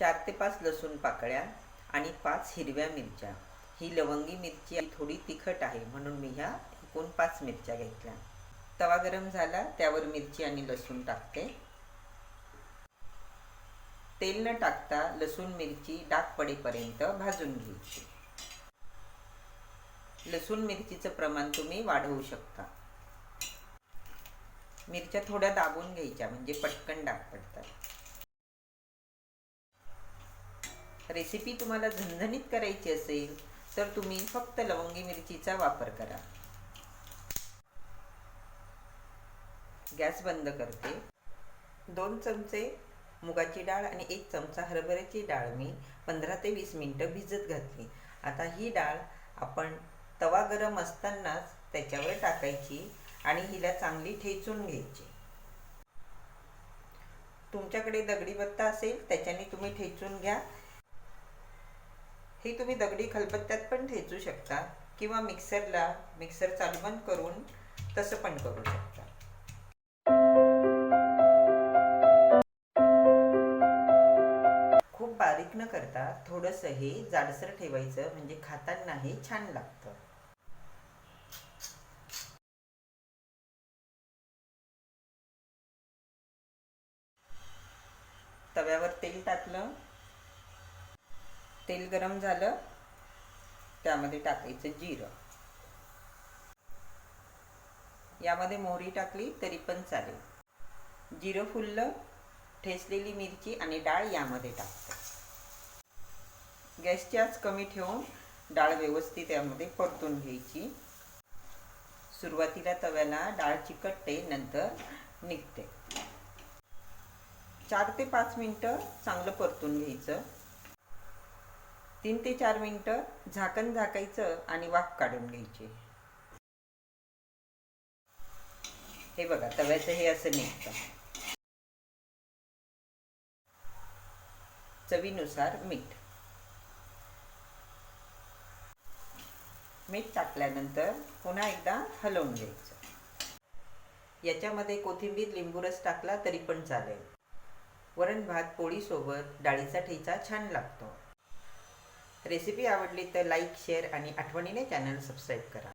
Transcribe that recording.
चार ते पाच लसूण पाकळ्या आणि पाच हिरव्या मिरच्या. ही लवंगी मिरची थोडी तिखट आहे म्हणून मी ह्या एकूण पाच मिरच्या घेतल्या. तवा गरम झाला त्यावर मिरची आणि लसूण टाकते. तेल न टाकता लसूण मिरची डाग पडेपर्यंत भाजून घ्यायची. लसूण मिरचीचं प्रमाण तुम्ही वाढवू शकता. मिरच्या थोड्या दाबून घ्यायच्या म्हणजे पटकन डाग पडतात. रेसिपी तुम्हाला झणझणीत करायची असेल तर तुम्ही फक्त लवंगी मिरचीचा वापर करा. गॅस बंद करते. दोन चमचे मुगाची डाळ आणि एक चमचा हरभऱ्याची डाळ मी पंधरा ते वीस मिनटं भिजत घातली. आता ही डाळ आपण तवा गरम असतानाच त्याच्यावर टाकायची आणि हिला चांगली ठेचून घ्यायची. तुमच्याकडे दगडी बत्ता असेल त्याच्याने तुम्ही ठेचून घ्या. हे तुम्ही दगडी खलबत्त्यात पण ठेचू शकता किंवा मिक्सरला मिक्सर चालू बंद करून तसं पण करू शकता. खूप बारीक न करता थोडंसं हे जाडसर ठेवायचं म्हणजे खाताना हे छान लागतं. तव्यावर तेल टाकलं. तेल गरम झालं त्यामध्ये टाकायचं जिरं. यामध्ये मोहरी टाकली तरी पण चालेल. जिरं फुललं ठेचलेली मिरची आणि डाळ यामध्ये टाकते. गॅसची आज कमी ठेवून डाळ व्यवस्थित यामध्ये परतून घ्यायची. सुरुवातीला तव्याला डाळ चिकटते नंतर निघते. चार ते पाच मिनटं चांगलं परतून घ्यायचं. तीन ते चार मिनटं झाकण झाकायचं आणि वाफ काढून घ्यायची. हे बघा तव्याचं हे असं निघतं. चवीनुसार मीठ. मीठ टाकल्यानंतर पुन्हा एकदा हलवून घ्यायचं. याच्यामध्ये कोथिंबीर लिंबूरस टाकला तरी पण चालेल. वरण भात पोळीसोबत डाळीचा ठेचा छान लागतो. रेसिपी आवडली तर लाईक शेअर आणि आठवणीने चॅनल सबस्क्राईब करा.